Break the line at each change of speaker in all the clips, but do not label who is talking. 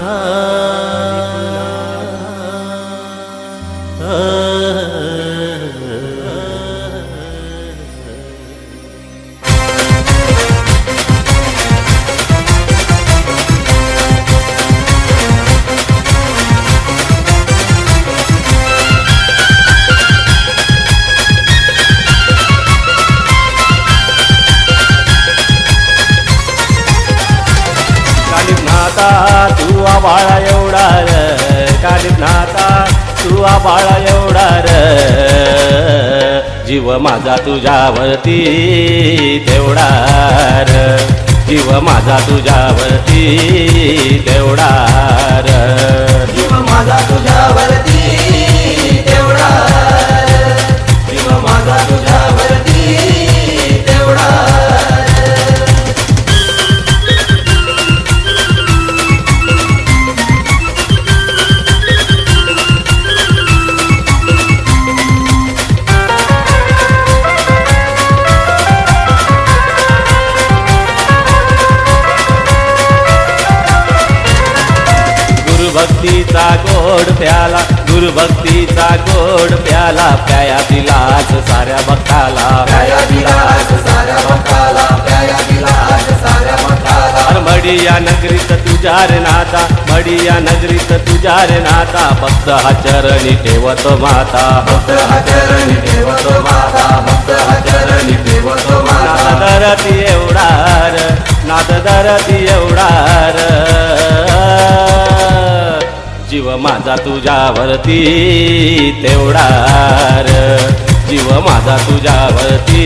না नाता तू आबाळा एवढा र कालीत नाता तू आबाळा एवढा र. जीव माझा तुझ्यावरती तेवढा र. जीव माझा तुझ्यावरती तेवढा र.
जीव माझा तुझ्यावरती
गुरुभक्तीचा गोड प्याला गुरुभक्तीचा गोड प्याला प्याया दिलास साऱ्या भक्ताला.
प्याया दिलास साऱ्या भक्ताला प्याया दिलास साऱ्या भक्ताला.
अर मडी या नगरीत तुझ्या रे नाता मडी या नगरीत तुझ्या रे नाता भक्त हा चरणी ठेवत माता.
भक्त हा चरणी ठेवतो माता भक्त हा चरणी ठेवतो माता.
धरती एवढा धरती एवढा जीव माझा तुझ्यावरती तेवढार. जीव माझा तुझ्यावरती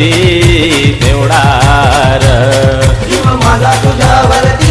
तेवढार.
जीव माझा तुझ्यावरती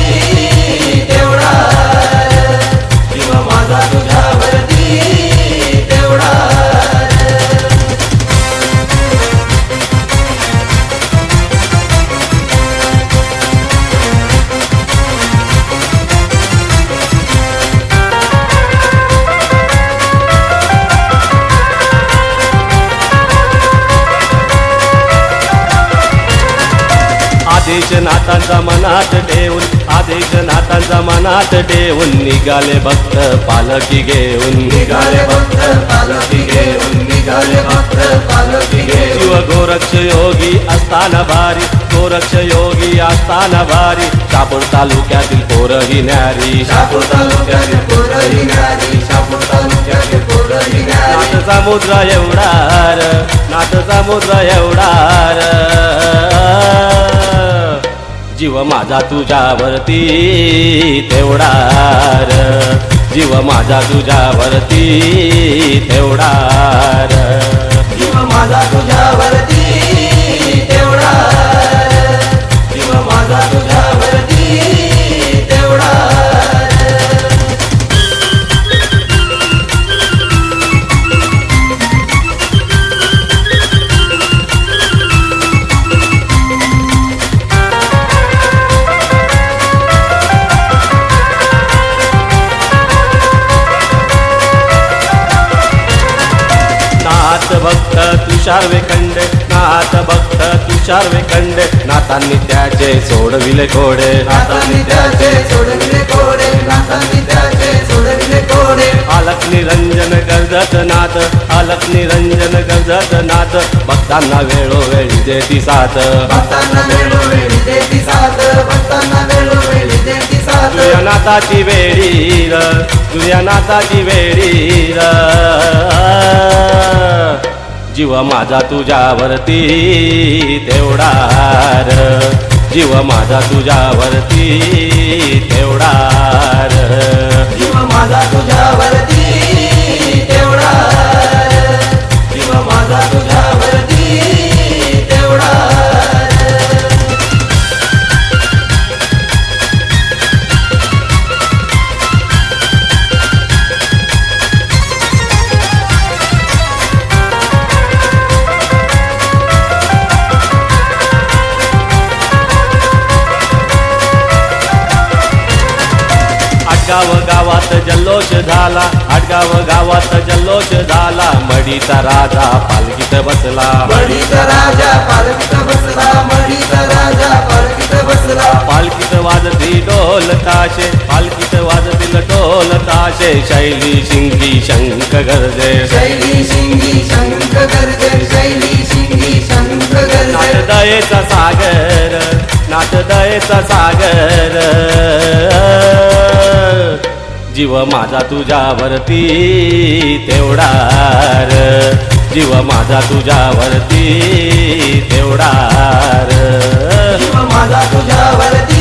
नातांचा मनात ठेवून आदेश नातांचा मनात ठेवून निघाले भक्त पालखी घेऊन.
निघाले भक्त पालखी घेऊन निघाले भक्त पालखी घेऊन.
शिव गोरक्ष योगी असताना भारी गोरक्ष योगी असताना भारी. शापूर तालुक्यातील पोरही न्यारी.
शापूर तालुक्यातील पोरही नारी शापूर तालुक्यातील पोरही नारी
नाथ समुद्र एवढा र, नाथ समुद्र एवढा र. जीव माझा तुझ्यावरती तेवढा जीव माझा तुझ्यावरती तेवढा
जीव माझा तुझ्यावरती
तुषार वेखंड नाथ भक्त तुषार वेखंड नाथांनी त्याचे सोडविले घोडे
नाथांनी त्याचे सोडविले कोडे नाथांनी त्याचे सोडविले कोडे.
आलक निरंजन गरजत नाथ आलक निरंजन गरजत नाथ. भक्तांना वेळोवेळी देती साथ.
भक्तांना वेळोवेळी देती साथ. भक्तांना वेळोवेळी देती साथ.
तुझ्या नाथाची वेळी तुझ्या नाथाची वेळी र जीव माझा तुझ्यावरती तेवढार जीव माझा तुझ्यावरती तेवढार
जीव माझा तुझ्यावर
आटगाव गावात जल्लोष झाला आटगाव गावात जल्लोष झाला. मडीचा राजा पालखीत बसला.
मडीचा राजा पालखीत बसला मडीचा राजा पालखीत बसला.
पालखीत वाजती ढोल ताशे पालखीत वाजतील टोल ताशे. शैली शिंगी शंख गर्जे.
शैली शिंगी शंख गर्जे शैली शिंगी शंख गर्जे.
नाटदयेचा सागर नाटदयेचा सागर. जीव माझा तुझ्यावरती तेवढार. जीव माझा तुझ्यावरती तेवढार.
जीव माझा तुझ्यावरती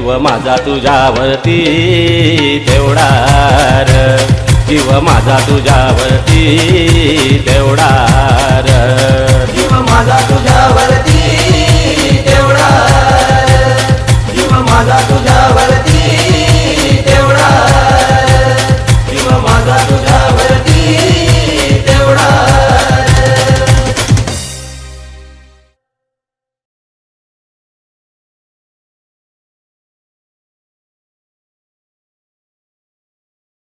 जीव माझा तुझ्यावरती
देवडार जीव माझा तुझ्यावरती देवडार जीव माझा